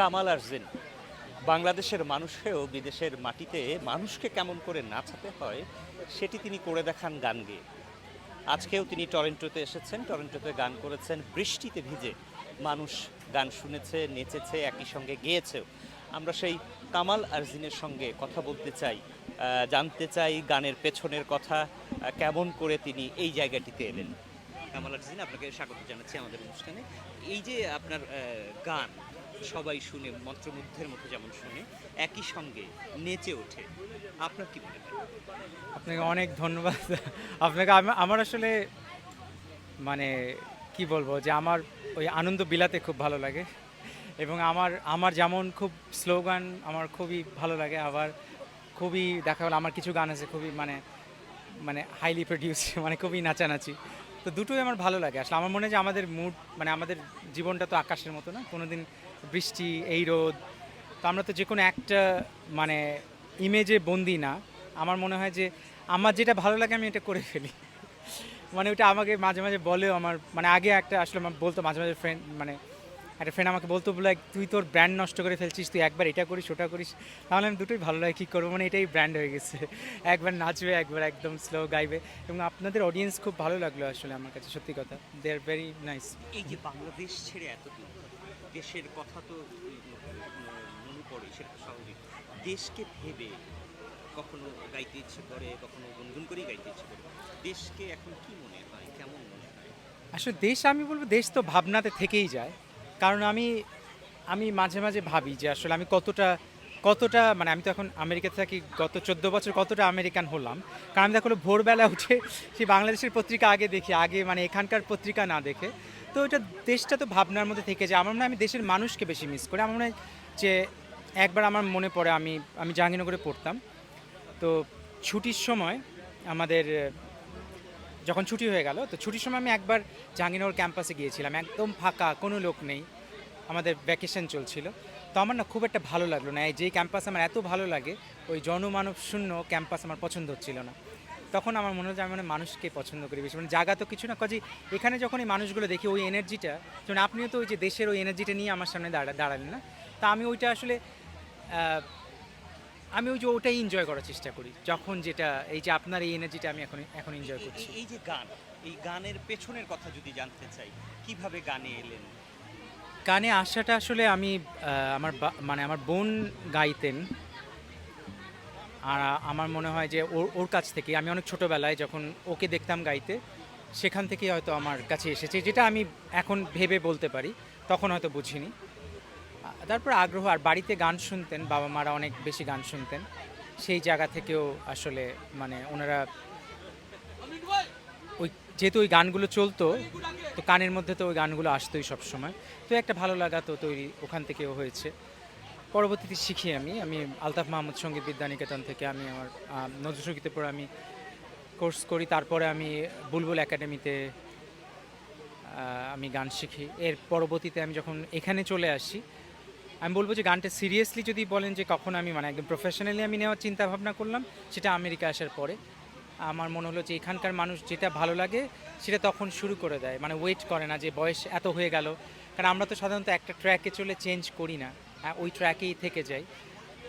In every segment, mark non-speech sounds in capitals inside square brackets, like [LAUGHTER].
কামাল আরজিন, বাংলাদেশের মানুষেও বিদেশের মাটিতে মানুষকে কেমন করে নাচাতে হয়, সেটি তিনি করে দেখান গান গেয়ে। আজকেও তিনি টরেন্টোতে এসেছেন, টরেন্টোতে গান করেছেন, বৃষ্টিতে ভিজে মানুষ গান শুনেছে, নেচেছে, একই সঙ্গে গেয়েছেও। আমরা সেই কামাল আরজিনের সঙ্গে কথা বলতে চাই জানতে চাই গানের পেছনের কথা কেমন করে তিনি এই জায়গাটিতে এলেন। কামাল আরজিন আপনাকে স্বাগত জানাচ্ছি আমাদের অনুষ্ঠানে। এই যে আপনার গান, সবাই শুনে, মন্ত্রমুগ্ধের মতো যেমন শুনে, একই সঙ্গে নেচে ওঠে, আপনার কি মনে হয়? আপনাকে অনেক ধন্যবাদ। আপনাকে আমার আসলে মানে কি বলব যে আমার ওই আনন্দ বিলাতে খুব ভালো লাগে এবং আমার আমার যেমন খুব স্লোগান আমার খুবই ভালো লাগে, আবার খুবই দেখা গেলো আমার কিছু গান আছে খুবই মানে মানে হাইলি প্রডিউস মানে খুবই নাচানাচি। তো দুটোই আমার ভালো লাগে। আসলে আমার মনে হয় যে আমাদের মুড মানে আমাদের জীবনটা তো আকাশের মতো না। কোনো দিন বৃষ্টি, এই রোদ, তো আমরা তো যে কোনো একটা মানে ইমেজে বন্দি না। আমার মনে হয় যে আমার যেটা ভালো লাগে আমি এটা করে ফেলি। মানে ওটা আমাকে মাঝে মাঝে বলেও আমার মানে আগে একটা আসলে বলতো মাঝে মাঝে ফ্রেন্ড মানে একটা ফ্রেন্ড আমাকে বলতো বলে তুই তোর ব্র্যান্ড নষ্ট করে ফেলছিস তুই একবার এটা করিস ওটা করিস। তাহলে আমি দুটোই ভালো লাগে কী করব? মানে এটাই ব্র্যান্ড হয়ে গেছে। [LAUGHS] একবার নাচবে একবার একদম স্লো গাইবে। এবং আপনাদের অডিয়েন্স খুব ভালো লাগল আসলে আমার কাছে সত্যি কথা। দে আর ভেরি নাইস এই যে বাংলাদেশ ছেড়ে এতদূর দেশের কথা তো মনে পড়ে সেটা স্বাভাবিক। দেশকে ভেবে কখনো গাইতে ইচ্ছে করে কখনো গুনগুন করেই গাইতে ইচ্ছে করে। দেশকে এখন কি মনে হয়? কেমন মনে হয়? আসলে দেশ আমি বলব দেশ তো ভাবনাতে থেকেই যায়। কারণ আমি আমি মাঝে মাঝে ভাবি যে আসলে আমি কতটা কতটা মানে আমি তো এখন আমেরিকাতে থাকি, গত চোদ্দ বছর কতটা আমেরিকান হলাম। কারণ আমি দেখো ভোরবেলা উঠে সেই বাংলাদেশের পত্রিকা আগে দেখি, আগে মানে এখানকার পত্রিকা না দেখে। তো ওটা দেশটা তো ভাবনার মধ্যে থেকে যায়। আমার মনে হয় আমি দেশের মানুষকে বেশি মিস করি। আমার মনে হয় যে একবার আমার মনে পড়ে, আমি আমি জাহাঙ্গীরনগরে পড়তাম। তো ছুটির সময় আমাদের যখন ছুটি হয়ে গেল, তো ছুটির সময় আমি একবার জাহাঙ্গীরনগর ক্যাম্পাসে গিয়েছিলাম। একদম ফাঁকা, কোনো লোক নেই। আমাদের ভ্যাকেশন চলছিল। তো আমার না খুব একটা ভালো লাগল না। এই যেই ক্যাম্পাস আমার এত ভালো লাগে, ওই জনমানব শূন্য ক্যাম্পাস আমার পছন্দ হচ্ছিল না। তখন আমার মনে হয় আমি মানে মানুষকে পছন্দ করি বেশি। মানে জায়গা তো কিছু না কাজে এখানে যখন এই মানুষগুলো দেখি, ওই এনার্জিটা যেমন আপনিও তো ওই যে দেশের ওই এনার্জিটা নিয়ে আমার সামনে দাঁড়া, দাঁড়ালেন না। তা আমি ওইটা আসলে আমি ওই যে ওটাই এনজয় করার চেষ্টা করি। যখন যেটা এই যে আপনার এই এনার্জিটা আমি এখন এখন এনজয় করছি। এই- যে গান এই গানের পেছনের কথা যদি জানতে চাই কীভাবে গানে এলেন? গানে আসাটা আসলে আমি আমার বা- মানে আমার বোন গাইতেন। আর আমার মনে হয় যে ওর ওর কাছ থেকে আমি অনেক ছোটোবেলায় যখন ওকে দেখতাম গাইতে সেখান থেকেই হয়তো আমার কাছে এসেছে যেটা আমি এখন ভেবে বলতে পারি তখন হয়তো বুঝিনি। তারপর আগ্রহ আর বাড়িতে গান শুনতেন বাবা মারা অনেক বেশি গান শুনতেন। সেই জায়গা থেকেও আসলে মানে ওনারা ওই যেহেতু ওই গানগুলো চলতো তো কানের মধ্যে তো ওই গানগুলো আসতোই সব সময় তো একটা ভালো লাগা তো তৈরি ওখান থেকেও হয়েছে। পরবর্তীতে শিখি আমি। আমি আলতাফ মাহমুদ সংগীত বিদ্যানিকেতন থেকে আমি আমার আহ, নজরুল সঙ্গীতের পরে আমি কোর্স করি। তারপরে আমি বুলবুল একাডেমিতে আমি গান শিখি। এর পরবর্তীতে আমি যখন এখানে চলে আসি আমি বলব যে গানটা সিরিয়াসলি যদি বলেন যে কখন আমি মানে একদম প্রফেশনালি আমি নেওয়ার চিন্তা ভাবনা করলাম সেটা আমেরিকা আসার পরে। আমার মনে হলো যে এখানকার মানুষ যেটা ভালো লাগে সেটা তখন শুরু করে দেয়। মানে ওয়েট করে না যে বয়স এত হয়ে গেল। কারণ আমরা তো সাধারণত একটা ট্র্যাকে চলে চেঞ্জ করি না। আহ, ওই ট্র্যাকেই থেকে যাই।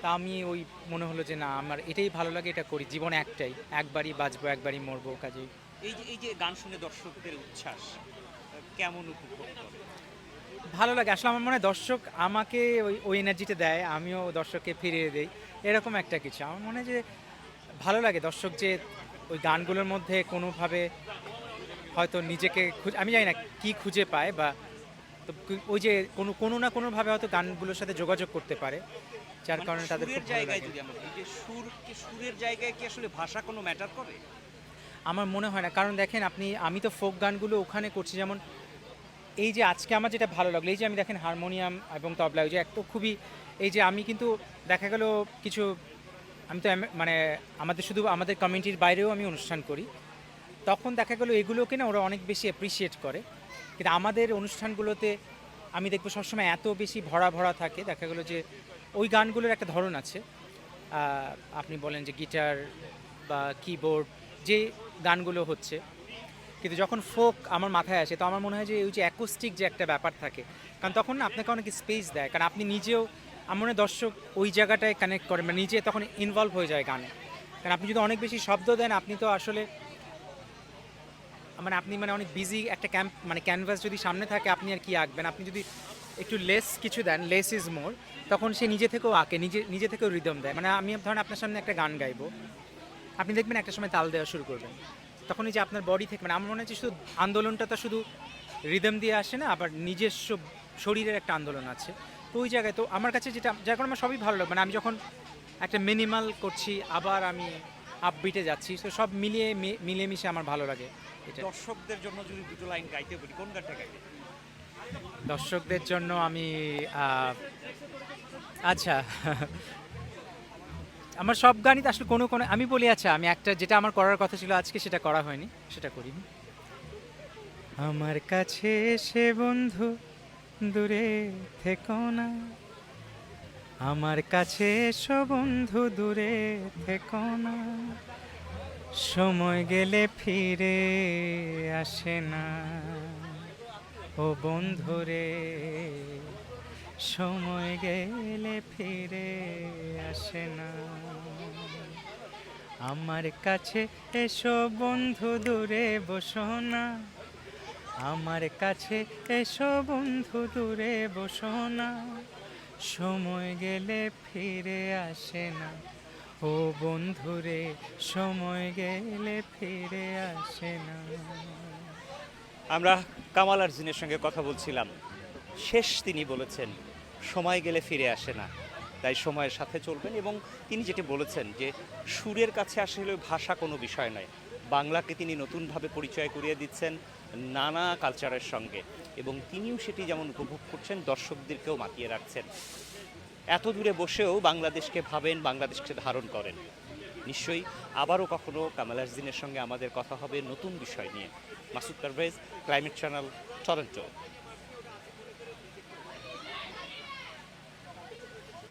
তা আমি ওই মনে হলো যে না আমার এটাই ভালো লাগে এটা করি। জীবন একটাই। একবারই বাঁচবো একবারই মরবো কাজেই। এই যে এই যে গান শুনে দর্শকদের উচ্ছ্বাস কেমন উপভোগ ভালো লাগে। আসলে আমার মনে হয় দর্শক আমাকে ওই ওই এনার্জিটা দেয় আমিও দর্শককে ফিরিয়ে দেই। এরকম একটা কিছু। আমার মনে হয় যে ভালো লাগে দর্শক যে ওই গানগুলোর মধ্যে কোনোভাবে হয়তো নিজেকে খুঁজে আমি জানি না কি খুঁজে পায় বা তো ওই যে কোনো কোনো না কোনোভাবে হয়তো গানগুলোর সাথে যোগাযোগ করতে পারে যার মানে কারণে তাদের খুব ভালো লাগে। সুর সুরের জায়গায় কি আসলে ভাষা কোনো ম্যাটার করে? আমার মনে হয় না। কারণ দেখেন আপনি আমি তো ফোক গানগুলো ওখানে করছি যেমন এই যে আজকে আমার যেটা ভালো লাগল, এই যে আমি দেখেন হারমোনিয়াম এবং তবলা, ওই যে একটা খুবই, এই যে আমি কিন্তু দেখা গেল কিছু, আমি তো মানে আমাদের শুধু আমাদের কমিউনিটির বাইরেও আমি অনুষ্ঠান করি। তখন দেখা গেলো এগুলোকে না ওরা অনেক বেশি অ্যাপ্রিসিয়েট করে। কিন্তু আমাদের অনুষ্ঠানগুলোতে আমি দেখব সবসময় এত বেশি ভরা ভরা থাকে। দেখা গেলো যে ওই গানগুলোর একটা ধরন আছে। আপনি বলেন যে গিটার বা কিবোর্ড যে গানগুলো হচ্ছে। কিন্তু যখন ফোক আমার মাথায় আসে, তো আমার মনে হয় যে ওই যে অ্যাকোস্টিক যে একটা ব্যাপার থাকে, কারণ তখন না আপনাকে অনেক স্পেস দেয়, কারণ আপনি নিজেও, আমার দর্শক ওই জায়গাটায় কানেক্ট করেন মানে নিজে তখন ইনভলভ হয়ে যায় গানে। কারণ আপনি যদি অনেক বেশি শব্দ দেন, আপনি তো আসলে মানে আপনি মানে অনেক বিজি একটা ক্যাম্প মানে ক্যানভাস যদি সামনে থাকে, আপনি আর কি আঁকবেন? আপনি যদি একটু লেস কিছু দেন লেস ইজ মোর তখন সে নিজে থেকেও আঁকে, নিজে নিজে থেকেও রিদম দেয়। মানে আমি ধরেন আপনার সামনে একটা গান গাইবো, আপনি দেখবেন একটা সময় তাল দেওয়া শুরু করবেন। তখন এই যে আপনার বডি থেকে মানে আমার মনে হচ্ছে শুধু আন্দোলনটা তো শুধু রিদম দিয়ে আসে না আবার নিজস্ব শরীরের একটা আন্দোলন আছে। তো ওই জায়গায় তো আমার কাছে যেটা যার কারণে আমার সবই ভালো লাগে। মানে আমি যখন একটা মিনিমাল করছি আবার আমি আপবিটে যাচ্ছি তো সব মিলিয়ে মি- মিলিয়ে মিশে আমার ভালো লাগে এটা। দর্শকদের জন্য যদি দুটো লাইন গাইতে বলি কোন গানটা গাইবে দর্শকদের জন্য আমি আচ্ছা আমার সব গানই আসলে কোনো কোনো আমি বলি আচ্ছা আমি একটা যেটা আমার করার কথা ছিল, আজকে সেটা করা হয়নি, সেটা করিনি আমার কাছে এসে বন্ধু, দূরে থেকো না। আমার কাছে এসো বন্ধু, দূরে থেকো না। সময় গেলে ফিরে আসে না। ও বন্ধুরে সময় গেলে ফিরে আসে না। আমার কাছে এসো বন্ধু, দূরে বসো না। আমার কাছে এসো বন্ধু, দূরে বসো না। সময় গেলে ফিরে আসে না। ও বন্ধুরে সময় গেলে ফিরে আসে না। আমরা কামাল আরজিনের সঙ্গে কথা বলছিলাম। শেষ তিনি বলেছেন, সময় গেলে ফিরে আসে না। তাই সময়ের সাথে চলবেন এবং তিনি যেটি বলেছেন যে, সুরের কাছে আসলে ভাষা কোনো বিষয় নয়। বাংলাকে তিনি নতুনভাবে পরিচয় করিয়ে দিচ্ছেন নানা কালচারের সঙ্গে এবং তিনিও সেটি যেমন উপভোগ করছেন, দর্শকদেরকেও মাতিয়ে রাখছেন। এত দূরে বসেও বাংলাদেশকে ভাবেন, বাংলাদেশকে ধারণ করেন। নিশ্চয়ই আবারও কখনো কামাল আরজিনের সঙ্গে আমাদের কথা হবে নতুন বিষয় নিয়ে। Masud Parvez, climate channel, Toronto.